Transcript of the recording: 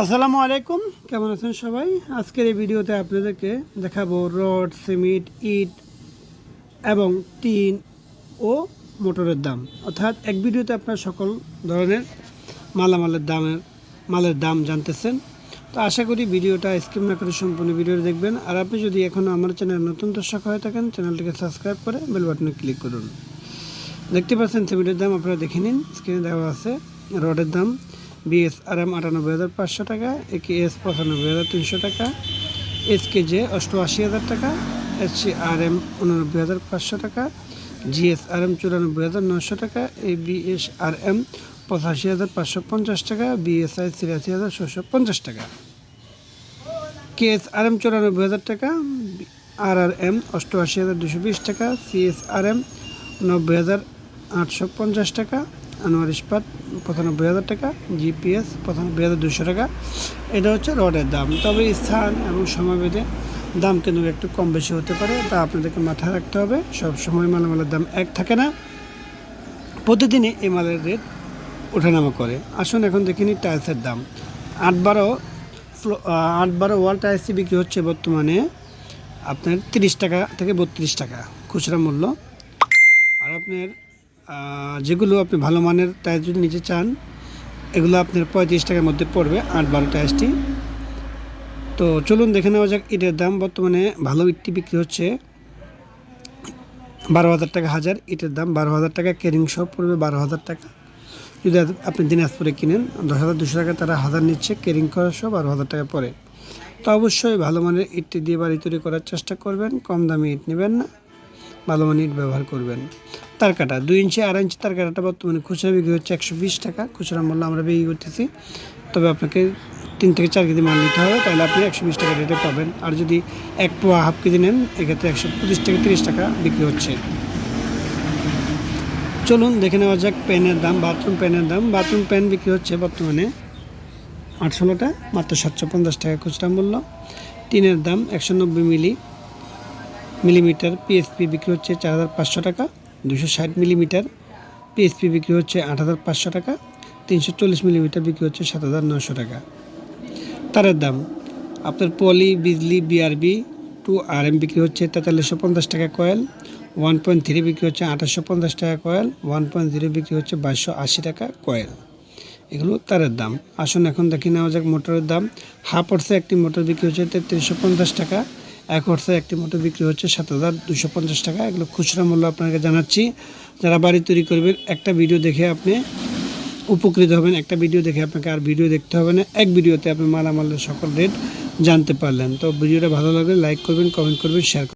আসসালামু আলাইকুম। কেমন আছেন সবাই? আজকের এই ভিডিওতে আপনাদেরকে দেখাবো রড, সিমেন্ট, ইট এবং টিন ও মোটরের দাম। অর্থাৎ এক ভিডিওতে আপনার সকল ধরনের মালামালের দামের মালের দাম জানতেছেন। তো আশা করি ভিডিওটা স্কিপ না করে সম্পূর্ণ ভিডিও দেখবেন। আর আপনি যদি এখনও আমার চ্যানেল নতুন দর্শক হয়ে থাকেন, চ্যানেলটিকে সাবস্ক্রাইব করে বেল বাটনে ক্লিক করুন। দেখতে পাচ্ছেন সিমেন্টের দাম, আপনারা দেখে নিন। স্ক্রিনে দেওয়া আছে রডের দাম। বিএস আর এম আটানব্বই হাজার পাঁচশো টাকা এস পঁচানব্বই হাজার তিনশো টাকা, এস কে জে অষ্টআশি হাজার টাকা, এস সি আর এম উননব্বই হাজার পাঁচশো টাকা জিএস আর এম চুরানব্বই হাজার নশো টাকা, A B S R M পঁচাশি হাজার পাঁচশো পঞ্চাশ টাকা বিএসআই ছিয়াশি হাজার ছশো পঞ্চাশ টাকা। কে এস আর এম চুরানব্বই হাজার টাকা, আর আর এম অষ্টআশি হাজার দুশো বিশ টাকা সিএস আর এম নব্বই হাজার আটশো পঞ্চাশ টাকা আনোয়ার ইস্পাত পঁচানব্বই হাজার টাকা, জিপিএস পঁচানব্বই হাজার দুশো টাকা। এটা হচ্ছে রডের দাম। তবে স্থান এবং সময়ভেদে দাম কিন্তু একটু কম বেশি হতে পারে, তা আপনাদেরকে মাথায় রাখতে হবে। সব সময় মালামালের দাম এক থাকে না। প্রতিদিনই এই মালের রেট ওঠানামা করে। আসুন এখন দেখে নিই টাইলসের দাম। আট বারো আট বারো ওয়াল টাইলসই বিক্রি হচ্ছে বর্তমানে আপনার তিরিশ টাকা থেকে বত্রিশ টাকা খুচরা মূল্য। আর আপনার যেগুলো আপনি ভালো মানের টাইলস যদি নিতে চান, এগুলো আপনার পঁয়ত্রিশ টাকার মধ্যে পড়বে আট বারো টাইলসটি তো চলুন দেখে নেওয়া যাক ইটের দাম। বর্তমানে ভালো ইটটি বিক্রি হচ্ছে বারো হাজার টাকা হাজার। ইটের দাম বারো হাজার টাকা। কেরিং সহ পড়বে বারো হাজার টাকা। যদি আপনি দিনাজপুরে কিনেন, দশ হাজার দুশো টাকা তারা হাজার নিচ্ছে। কেরিং করা সহ বারো হাজার টাকা পড়ে। তো অবশ্যই ভালো মানের ইটটি দিয়ে বাড়ি তৈরি করার চেষ্টা করবেন। কম দামি ইট নেবেন না। ভালো মানের ইট ব্যবহার করবেন। তার কাটা দুই ইঞ্চি, আড়াই ইঞ্চি তার কাটাটা বর্তমানে খুচরা বিক্রি হচ্ছে একশো বিশ টাকা। খুচরা মূল্য আমরা বিক্রি করতেছি। তবে আপনাকে তিন থেকে চার কেজি মাল নিতে হবে, তাহলে আপনি একশো বিশ টাকা রেটে পাবেন। আর যদি এক পোয়া হাফ কেজি নেন, এক্ষেত্রে একশো পঁচিশ থেকে তিরিশ টাকা বিক্রি হচ্ছে। চলুন দেখে নেওয়া যাক প্যানের দাম, বাথরুম প্যানের দাম। বাথরুম প্যান বিক্রি হচ্ছে বর্তমানে আটশোটা মাত্র সাতশো পঞ্চাশ টাকা খুচরা মূল্য। টিনের দাম একশো নব্বই মিলি মিলিমিটার পিএসপি বিক্রি হচ্ছে চার হাজার পাঁচশো টাকা। দুশো ষাট মিলিমিটার পিএসপি বিক্রি হচ্ছে আট হাজার পাঁচশো টাকা, তিনশো চল্লিশ মিলিমিটার বিক্রি হচ্ছে সাত হাজার নশো টাকা। তারের দাম, আপনার পলি, বিজলি বিআরবি টু আর এম বিক্রি হচ্ছে তেতাল্লিশশো পঞ্চাশ টাকা কয়েল, ওয়ান পয়েন্ট থ্রি বিক্রি হচ্ছে আঠাশশো পঞ্চাশ টাকা কয়েল, ওয়ান পয়েন্ট জিরো বিক্রি হচ্ছে বাইশশো আশি টাকা কয়েল। এগুলো তারের দাম। আসুন এখন দেখে নেওয়া যাক মোটরের দাম। হাফ হর্সে একটি মোটর বিক্রি হচ্ছে তেত্রিশশো পঞ্চাশ টাকা এক অর্থে একটি মোটর বিক্রি হচ্ছে সাত হাজার দুশো পঞ্চাশ টাকা। এগুলো খুচরা মূল্য আপনাকে জানাচ্ছি। যারা বাড়ি তৈরি করবেন, একটা ভিডিও দেখে আপনি উপকৃত হবেন। একটা ভিডিও দেখে আপনাকে আর ভিডিও দেখতে হবে না। এক ভিডিওতে আপনি মালামালের সকল রেট জানতে পারলেন। তো ভিডিওটা ভালো লাগলে লাইক করবেন, কমেন্ট করবেন শেয়ার